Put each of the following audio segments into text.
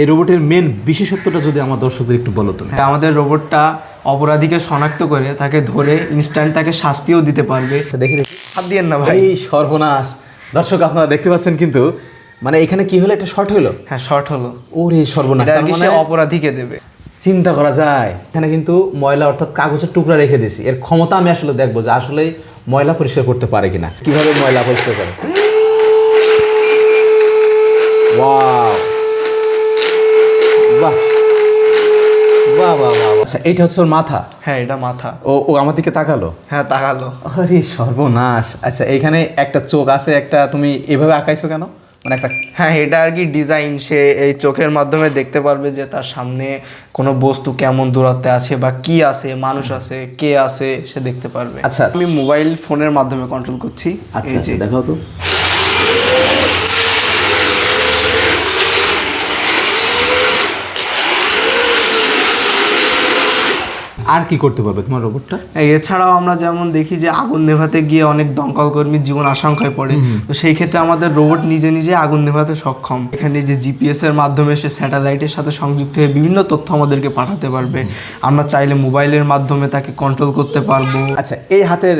এই রোবটের মেন বিশেষত্বটা যদি আমার দর্শকদের একটু বলো তুমি হ্যাঁ, আমাদের রোবটটা অপরাধীকে শনাক্ত করে তাকে ধরে ইনস্ট্যান্ট তাকে শাস্তিও দিতে পারবে। আচ্ছা দেখে দেখি। হাত দিয়েন না ভাই। সর্বনাশ। দর্শক আপনারা দেখতে পাচ্ছেন কিন্তু মানে এখানে কি হলো? একটা শর্ট হলো? হ্যাঁ শর্ট হলো। ওরে সর্বনাশ তার মানে অপরাধীকে দেবে। চিন্তা করা যায়। এখানে কিন্তু ময়লা অর্থাৎ কাগজের টুকরা রেখে দিছি এর ক্ষমতা আমি আসলে দেখব যে আসলে ময়লা পরিষ্কার করতে পারে কিনা। কীভাবে ময়লা পরিষ্কার করে? আচ্ছা এইটা হচ্ছে ওর মাথা? হ্যাঁ এটা মাথা। ও ও আমার দিকে তাকালো? হ্যাঁ তাকালো। আরে সর্বনাশ। আচ্ছা এখানে একটা চোখ আছে একটা তুমি এভাবে আঁকাইছো কেন? মানে একটা হ্যাঁ এটা আর কি ডিজাইন সে এই চোখের মাধ্যমে দেখতে পারবে যে তার সামনে কোনো বস্তু কেমন দূরত্বে আছে বা কি আছে মানুষ আছে কে আছে সে দেখতে পারবে। আচ্ছা। আমি মোবাইল ফোনের মাধ্যমে কন্ট্রোল করছি। আচ্ছা আচ্ছা দেখাও তো। আর কি করতে পারবে তোমার রোবটটা এছাড়াও আমরা যেমন দেখি যে আগুন নেভাতে গিয়ে অনেক দমকল কর্মীর জীবন আশঙ্কায় পড়ে। তো সেই ক্ষেত্রে আমাদের রোবট নিজে নিজে আগুন নেভাতে সক্ষম। এখানে যে জিপিএস এর মাধ্যমে সে স্যাটেলাইটের সাথে সংযুক্ত হয়ে বিভিন্ন তথ্য আমাদেরকে পাঠাতে পারবে। আমরা চাইলে মোবাইলের মাধ্যমে তাকে কন্ট্রোল করতে পারব। আচ্ছা এই হাতের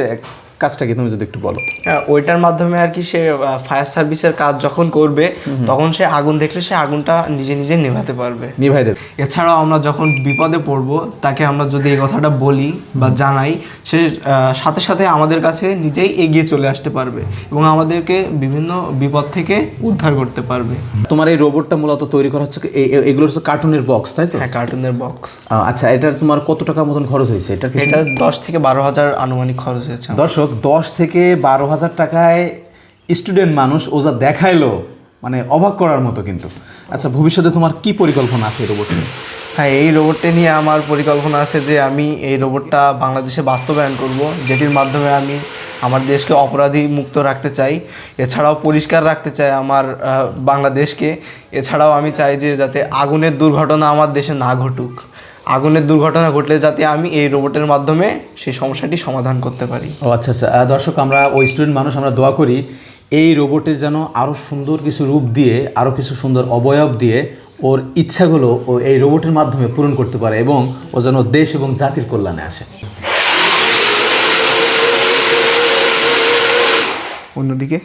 কাজটা কি তুমি যদি একটু বলো। হ্যাঁ, ওইটার মাধ্যমে আর কি সে ফায়ার সার্ভিসের কাজ যখন করবে তখন সে আগুন দেখলে সে আগুনটা নিজে নিজে নেভাতে পারবে। নিভাই দেবে। এছাড়াও আমরা যখন বিপদে পড়ব তাকে আমরা যদি এই কথাটা বলি বা জানাই সে সাথে সাথে আমাদের কাছে নিজেই এগিয়ে চলে আসতে পারবে এবং আমাদেরকে বিভিন্ন বিপদ থেকে উদ্ধার করতে পারবে। তোমার এই রোবটটা মূলত তৈরি করা হচ্ছে এগুলো হচ্ছে কার্টুনের বক্স তাই তো? হ্যাঁ কার্টুনের বক্স আচ্ছা এটার তোমার কত টাকা মতন খরচ হয়েছে? এটা এটা দশ থেকে বারো হাজার আনুমানিক খরচ হয়েছে। দর্শক দশ থেকে বারো হাজার টাকায় স্টুডেন্ট মানুষ ও যা দেখাইলো। মানে অবাক করার মতো কিন্তু। আচ্ছা ভবিষ্যতে তোমার কি পরিকল্পনা আছে এই রোবট নিয়ে? হ্যাঁ এই রোবটটা নিয়ে আমার পরিকল্পনা আছে যে আমি এই রোবটটা বাংলাদেশে বাস্তবায়ন করব, যেটির মাধ্যমে আমি আমার দেশকে অপরাধী মুক্ত রাখতে চাই। এছাড়াও পরিষ্কার রাখতে চাই আমার বাংলাদেশকে। এছাড়াও আমি চাই যে যাতে আগুনের দুর্ঘটনা আমার দেশে না ঘটুক। আগুনের দুর্ঘটনা ঘটলে যাতে আমি এই রোবটের মাধ্যমে সেই সমস্যাটি সমাধান করতে পারি। ও আচ্ছা আচ্ছা। দর্শক আমরা ওই স্টুডেন্ট মানুষ আমরা দোয়া করি এই রোবটের যেন আরও সুন্দর কিছু রূপ দিয়ে আরও কিছু সুন্দর অবয়ব দিয়ে ওর ইচ্ছাগুলো ও এই রোবটের মাধ্যমে পূরণ করতে পারে এবং ও যেন দেশ এবং জাতির কল্যাণে আসে। অন্যদিকে